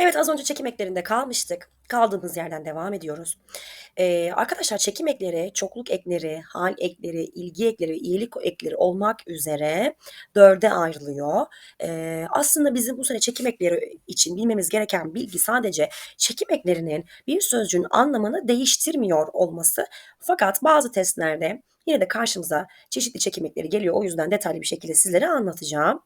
Evet, az önce çekim eklerinde kalmıştık. Kaldığımız yerden devam ediyoruz. Eee, arkadaşlar çekim ekleri, çokluk ekleri, hal ekleri, ilgi ekleri, iyilik ekleri olmak üzere 4'e ayrılıyor. Eee, aslında bizim bu sene çekim ekleri için bilmemiz gereken bilgi sadece çekim eklerinin bir sözcüğün anlamını değiştirmiyor olması. Fakat bazı testlerde yine de karşımıza çeşitli çekim ekleri geliyor. O yüzden detaylı bir şekilde sizlere anlatacağım.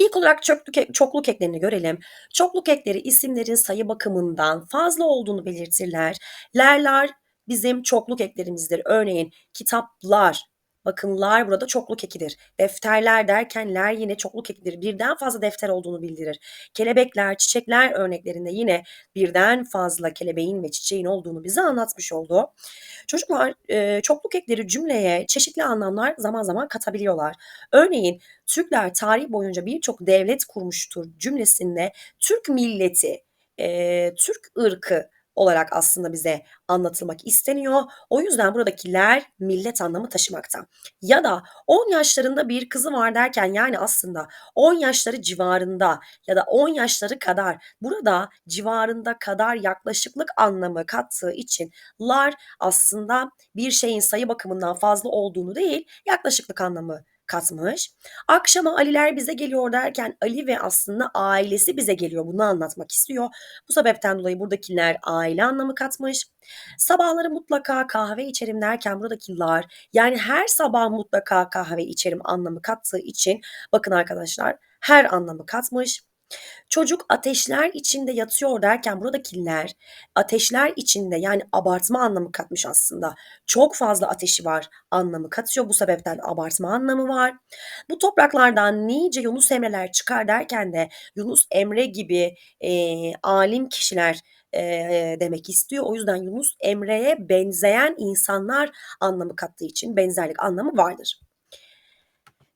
İlk olarak çokluk, çokluk eklerini görelim. Çokluk ekleri isimlerin sayı bakımından fazla olduğunu belirtirler. Lerler bizim çokluk eklerimizdir. Örneğin kitaplar, bakın lar burada çokluk ekidir. Defterler derken ler yine çokluk ekidir. Birden fazla defter olduğunu bildirir. Kelebekler, çiçekler örneklerinde yine birden fazla kelebeğin ve çiçeğin olduğunu bize anlatmış oldu. Çocuklar e, çokluk ekleri cümleye çeşitli anlamlar zaman zaman katabiliyorlar. Örneğin Türkler tarih boyunca birçok devlet kurmuştur cümlesinde Türk milleti, eee, Türk ırkı olarak aslında bize anlatılmak isteniyor. O yüzden buradakiler millet anlamı taşımakta. Ya da 10 yaşlarında bir kızı var derken yani aslında 10 yaşları civarında ya da 10 yaşları kadar burada civarında kadar yaklaşıklık anlamı kattığı için lar aslında bir şeyin sayı bakımından fazla olduğunu değil yaklaşıklık anlamı katmış. Akşama Aliler bize geliyor derken Ali ve aslında ailesi bize geliyor. Bunu anlatmak istiyor. Bu sebepten dolayı buradakiler aile anlamı katmış. Sabahları mutlaka kahve içerim derken buradakiler yani her sabah mutlaka kahve içerim anlamı kattığı için bakın arkadaşlar her anlamı katmış. Çocuk ateşler içinde yatıyor derken buradakiler ateşler içinde yani abartma anlamı katmış aslında. Çok fazla ateşi var anlamı katıyor. Bu sebepten abartma anlamı var. Bu topraklardan nice Yunus Emre'ler çıkar derken de Yunus Emre gibi eee, alim kişiler eee, demek istiyor. O yüzden Yunus Emre'ye benzeyen insanlar anlamı kattığı için benzerlik anlamı vardır.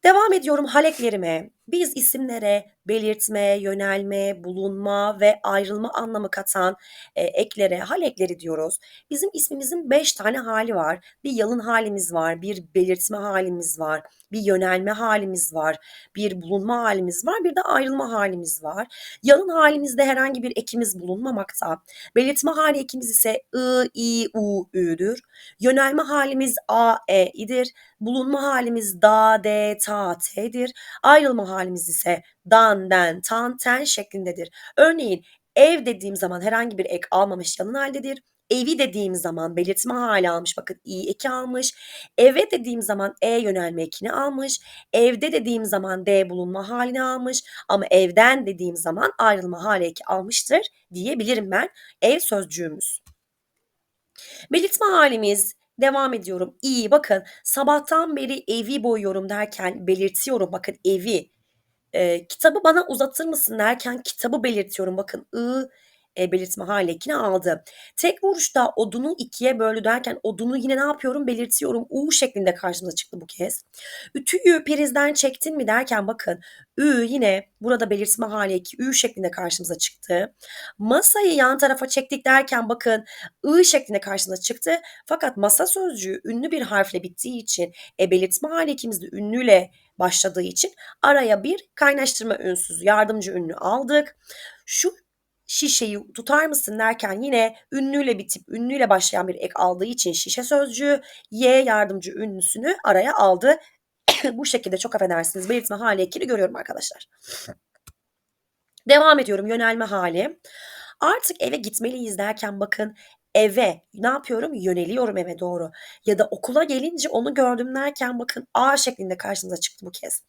Devam ediyorum haleklerime. Biz isimlere belirtme, yönelme, bulunma ve ayrılma anlamı katan e, eklere halekleri diyoruz. Bizim ismimizin beş tane hali var. Bir yalın halimiz var, bir belirtme halimiz var, bir yönelme halimiz var, bir bulunma halimiz var, bir de ayrılma halimiz var. Yalın halimizde herhangi bir ekimiz bulunmamakta. Belirtme hali ekimiz ise ı, i, u, ü'dür. Yönelme halimiz a, e, idir. Bulunma halimiz da, de, ta, t'dir. Ayrılma halimiz ise dan, den, tan, ten şeklindedir. Örneğin ev dediğim zaman herhangi bir ek almamış yalın haldedir. Evi dediğim zaman belirtme hali almış. Bakın i eki almış. Eve dediğim zaman e yönelme ekini almış. Evde dediğim zaman d bulunma halini almış. Ama evden dediğim zaman ayrılma hali eki almıştır diyebilirim ben. Ev sözcüğümüz. Belirtme halimiz devam ediyorum. İyi bakın sabahtan beri evi boyuyorum derken belirtiyorum. Bakın evi. Eee, kitabı bana uzatır mısın derken kitabı belirtiyorum. Bakın ı e, belirtme hali ekini aldı. Tek vuruşta odunu ikiye böldü derken odunu yine ne yapıyorum? Belirtiyorum. U şeklinde karşımıza çıktı bu kez. Ütüyü prizden çektin mi derken bakın ü yine burada belirtme eki ü şeklinde karşımıza çıktı. Masayı yan tarafa çektik derken bakın ı şeklinde karşımıza çıktı. Fakat masa sözcüğü ünlü bir harfle bittiği için e, belirtme hali ekimiz de başladığı için araya bir kaynaştırma ünsüz yardımcı ünlü aldık. Şu şişeyi tutar mısın derken yine ünlüyle bitip ünlüyle başlayan bir ek aldığı için şişe sözcüğü y yardımcı ünlüsünü araya aldı. Bu şekilde çok affedersiniz belirtme hali ekini görüyorum arkadaşlar. Devam ediyorum yönelme hali. Artık eve gitmeliyiz derken bakın eve ne yapıyorum? Yöneliyorum eve doğru. Ya da okula gelince onu gördüm derken bakın A şeklinde karşınıza çıktı bu kez.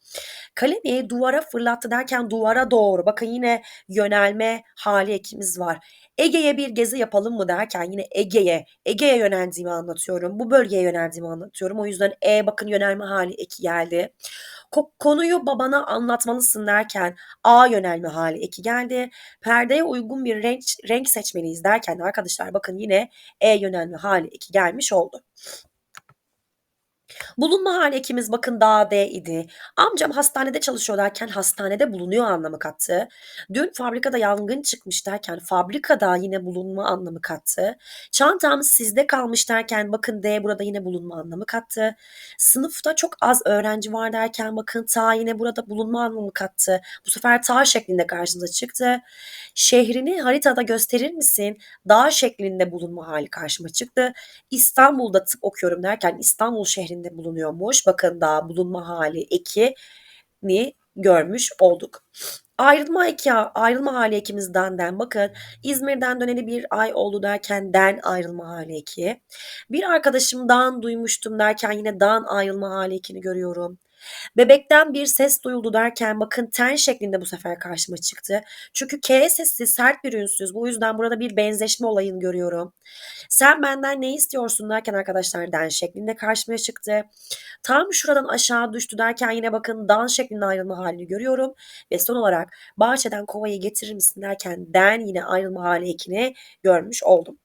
Kalemi duvara fırlattı derken duvara doğru. Bakın yine yönelme hali ekimiz var. Ege'ye bir gezi yapalım mı derken yine Ege'ye, Ege'ye yöneldiğimi anlatıyorum. Bu bölgeye yöneldiğimi anlatıyorum. O yüzden E bakın yönelme hali eki geldi. Ko- konuyu babana anlatmalısın derken A yönelme hali eki geldi. Perdeye uygun bir renk, renk seçmeliyiz derken de arkadaşlar bakın yine E yönelme hali eki gelmiş oldu. Bulunma hali ekimiz bakın da, D idi. Amcam hastanede çalışıyor derken hastanede bulunuyor anlamı kattı. Dün fabrikada yangın çıkmış derken fabrikada yine bulunma anlamı kattı. Çantam sizde kalmış derken bakın D burada yine bulunma anlamı kattı. Sınıfta çok az öğrenci var derken bakın ta yine burada bulunma anlamı kattı. Bu sefer ta şeklinde karşımıza çıktı. Şehrini haritada gösterir misin? Dağ şeklinde bulunma hali karşıma çıktı. İstanbul'da tıp okuyorum derken İstanbul şehrinde bulunuyormuş. Bakın daha bulunma hali ekini görmüş olduk. Ayrılma eki, ayrılma hali ekimizden den. Bakın İzmir'den döneli bir ay oldu derken den ayrılma hali eki. Bir arkadaşımdan duymuştum derken yine dan ayrılma hali ekini görüyorum. Bebekten bir ses duyuldu derken bakın ten şeklinde bu sefer karşıma çıktı. Çünkü K sesi sert bir ünsüz. Bu yüzden burada bir benzeşme olayını görüyorum. Sen benden ne istiyorsun derken arkadaşlar den şeklinde karşıma çıktı. Tam şuradan aşağı düştü derken yine bakın dan şeklinde ayrılma halini görüyorum. Ve son olarak bahçeden kovayı getirir misin derken den yine ayrılma hali ekini görmüş oldum.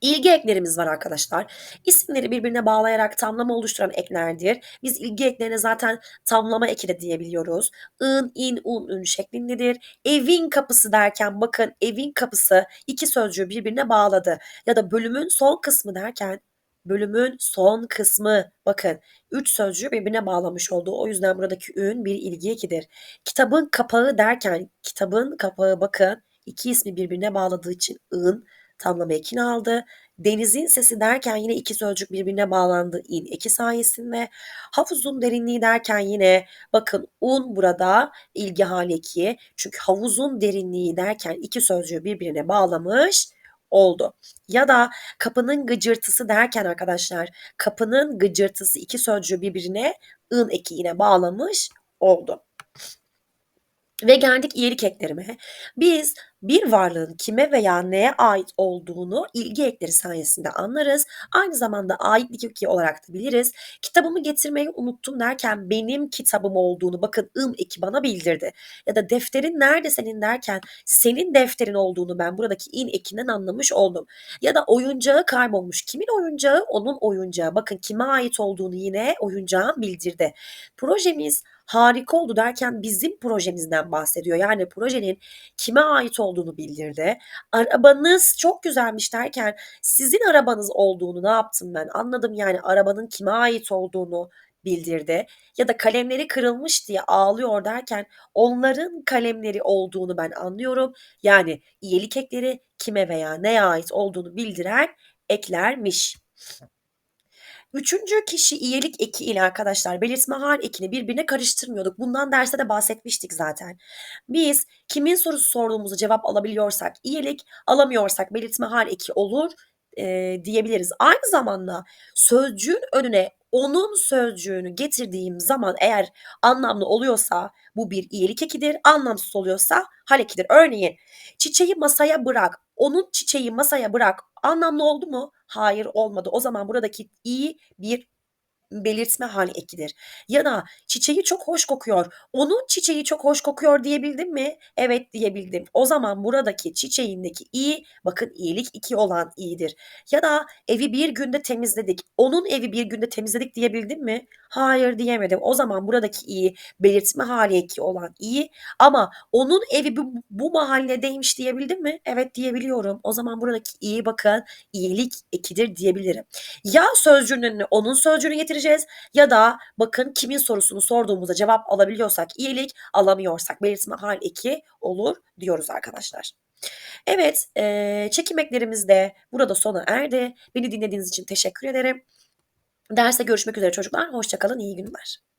İlgi eklerimiz var arkadaşlar. İsimleri birbirine bağlayarak tamlama oluşturan eklerdir. Biz ilgi eklerine zaten tamlama eki de diyebiliyoruz. In, in, un, ün şeklindedir. Evin kapısı derken bakın evin kapısı iki sözcüğü birbirine bağladı. Ya da bölümün son kısmı derken bölümün son kısmı bakın üç sözcüğü birbirine bağlamış oldu. O yüzden buradaki ün bir ilgi ekidir. Kitabın kapağı derken kitabın kapağı bakın iki ismi birbirine bağladığı için ın tamlama ekini aldı. Denizin sesi derken yine iki sözcük birbirine bağlandı in eki sayesinde. Havuzun derinliği derken yine bakın un burada ilgi hali eki. Çünkü havuzun derinliği derken iki sözcüğü birbirine bağlamış oldu. Ya da kapının gıcırtısı derken arkadaşlar kapının gıcırtısı iki sözcüğü birbirine ın eki yine bağlamış oldu. Ve geldik iyilik eklerime. Biz bir varlığın kime veya neye ait olduğunu ilgi ekleri sayesinde anlarız. Aynı zamanda aitlik eki olarak da biliriz. Kitabımı getirmeyi unuttum derken benim kitabım olduğunu bakın ım eki bana bildirdi. Ya da defterin nerede senin derken senin defterin olduğunu ben buradaki in ekinden anlamış oldum. Ya da oyuncağı kaybolmuş. Kimin oyuncağı? Onun oyuncağı. Bakın kime ait olduğunu yine oyuncağın bildirdi. Projemiz harika oldu derken bizim projemizden bahsediyor. Yani projenin kime ait olduğunu bildirdi. Arabanız çok güzelmiş derken sizin arabanız olduğunu ne yaptım ben? Anladım yani arabanın kime ait olduğunu bildirdi. Ya da kalemleri kırılmış diye ağlıyor derken onların kalemleri olduğunu ben anlıyorum. Yani iyilik ekleri kime veya neye ait olduğunu bildiren eklermiş. Üçüncü kişi iyilik eki ile arkadaşlar belirtme hal ekini birbirine karıştırmıyorduk. Bundan derste de bahsetmiştik zaten. Biz kimin sorusu sorduğumuzu cevap alabiliyorsak iyilik, alamıyorsak belirtme hal eki olur e, diyebiliriz. Aynı zamanda sözcüğün önüne onun sözcüğünü getirdiğim zaman eğer anlamlı oluyorsa bu bir iyilik ekidir, anlamsız oluyorsa hal ekidir. Örneğin çiçeği masaya bırak, onun çiçeği masaya bırak anlamlı oldu mu? Hayır olmadı. O zaman buradaki i bir belirtme hali ekidir. Ya da çiçeği çok hoş kokuyor. Onun çiçeği çok hoş kokuyor diyebildim mi? Evet diyebildim. O zaman buradaki çiçeğindeki i bakın iyilik iki olan i'dir. Ya da evi bir günde temizledik. Onun evi bir günde temizledik diyebildim mi? Hayır diyemedim. O zaman buradaki i belirtme hali eki olan i ama onun evi bu, bu mahalledeymiş diyebildim mi? Evet diyebiliyorum. O zaman buradaki i bakın iyilik ekidir diyebilirim. Ya sözcüğünün onun sözcüğünü getireceğiz ya da bakın kimin sorusunu sorduğumuzda cevap alabiliyorsak iyilik, alamıyorsak belirtme hal eki olur diyoruz arkadaşlar. Evet, e, çekim eklerimiz de burada sona erdi. Beni dinlediğiniz için teşekkür ederim. Derste görüşmek üzere çocuklar. Hoşçakalın, iyi günler.